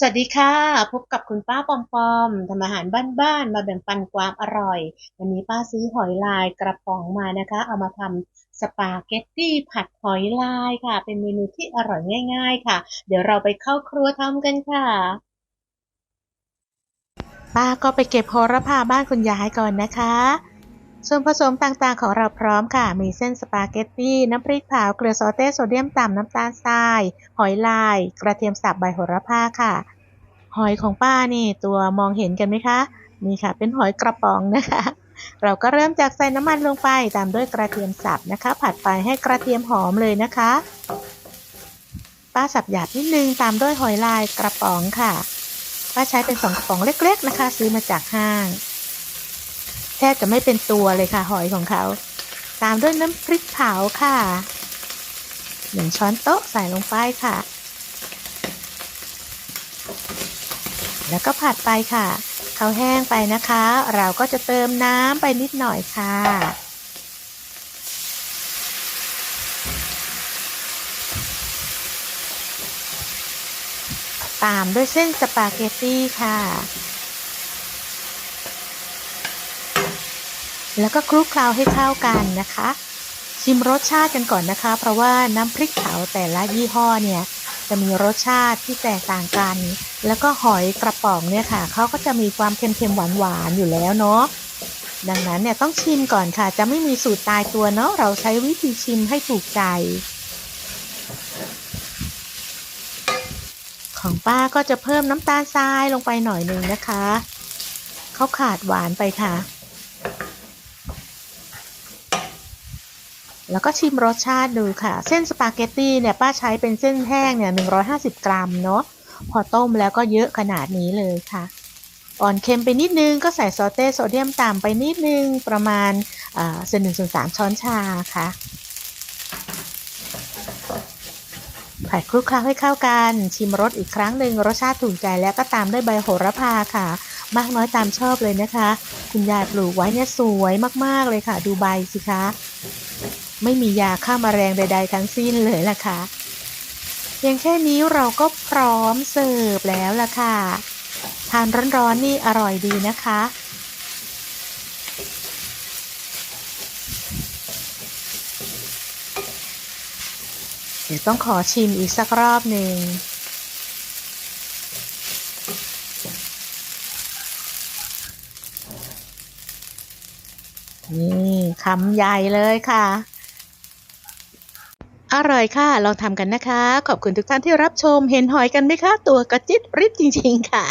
สวัสดีค่ะ พบกับคุณป้าปอมปอมทำอาหารบ้านๆมาแบ่งปันความอร่อย วันนี้ป้าซื้อหอยลายกระป๋องมานะคะ เอามาทำสปาเกตตี้ผัดหอยลายค่ะ เป็นเมนูที่อร่อยง่าย ๆ ค่ะ เดี๋ยวเราไปเข้าครัวทำกันค่ะ ป้าก็ไปเก็บโหระพาบ้านคุณยายก่อนนะคะ ส่วนผสมต่างๆของเราพร้อมค่ะ มีเส้นสปาเกตตี้ น้ำพริกเผา เกลือซอเต้โซเดียมต่ำน้ำตาลทราย หอยลาย กระเทียมสับใบโหระพาค่ะ หอยของป้านี่ตัวมองเห็นกันไหมคะ นี่ค่ะ เป็นหอยกระป๋องนะคะ เราก็เริ่มจากใส่น้ำมันลงไป ตามด้วยกระเทียมสับนะคะ ผัดไปให้กระเทียมหอมเลยนะคะ ป้าสับหยาบนิดนึงตามด้วยหอยลายกระป๋องค่ะ ป้าใช้เป็นสองกระป๋องเล็ก ๆ นะคะ ซื้อมาจากห้าง แทบจะไม่เป็นตัวเลยค่ะ หอยของเขา ตามด้วยน้ำพริกเผาค่ะหนึ่งช้อนโต๊ะใส่ลงไปค่ะ แล้วก็ผัดไปค่ะเขาแห้งไปนะคะ เราก็จะเติมน้ำไปนิดหน่อยค่ะ ตามด้วยเส้นสปาเกตตี้ค่ะ แล้วก็คลุกเคล้าให้เข้ากันนะคะ ชิมรสชาติกันก่อนนะคะ เพราะว่าน้ำพริกเผาแต่ละยี่ห้อเนี่ยจะมีรสชาติที่แตกต่างกัน แล้วก็หอยกระป๋องเนี่ยค่ะเขาก็จะมีความเค็มๆหวานๆอยู่แล้วเนาะดังนั้นเนี่ยต้องชิมก่อนค่ะ จะไม่มีสูตรตายตัวเนาะเราใช้วิธีชิมให้ถูกใจ ของป้าก็จะเพิ่มน้ำตาลทรายลงไปหน่อยหนึ่งนะคะเขาขาดหวานไปค่ะ แล้วก็ชิมรสชาติดูค่ะ เส้นสปาเกตตี้เนี่ยป้าใช้เป็นเส้นแห้งเนี่ย150 กรัมเนาะ พอต้มแล้วก็เยอะขนาดนี้เลยค่ะ อ่อนเค็มไปนิดนึงก็ใส่ซอสเต้โซเดียมต่ำไปนิดนึงประมาณเศษหนึ่งส่วนสามช้อนชาค่ะผัดคลุกเคล้าให้เข้ากัน ชิมรสอีกครั้งหนึ่งรสชาติถูกใจแล้วก็ตามด้วยใบโหระพาค่ะ มากน้อยตามชอบเลยนะคะ คุณยายปลูกไว้เนี่ยสวยมากๆเลยค่ะ ดูใบสิคะ ไม่มียาฆ่ามาแมลงใด ๆ ทั้งสิ้นเลยล่ะค่ะเพียงแค่นี้เราก็พร้อมเสิร์ฟแล้วล่ะค่ะ ทานร้อนๆนี่อร่อยดีนะคะ เดี๋ยวต้องขอชิมอีกสักรอบหนึ่งนี่คำใหญ่เลยค่ะ อร่อยค่ะ ลองทำกันนะคะ ขอบคุณทุกท่านที่รับชม เห็นหอยกันไหมคะ ตัวกระจิตริบจริง ๆ ค่ะ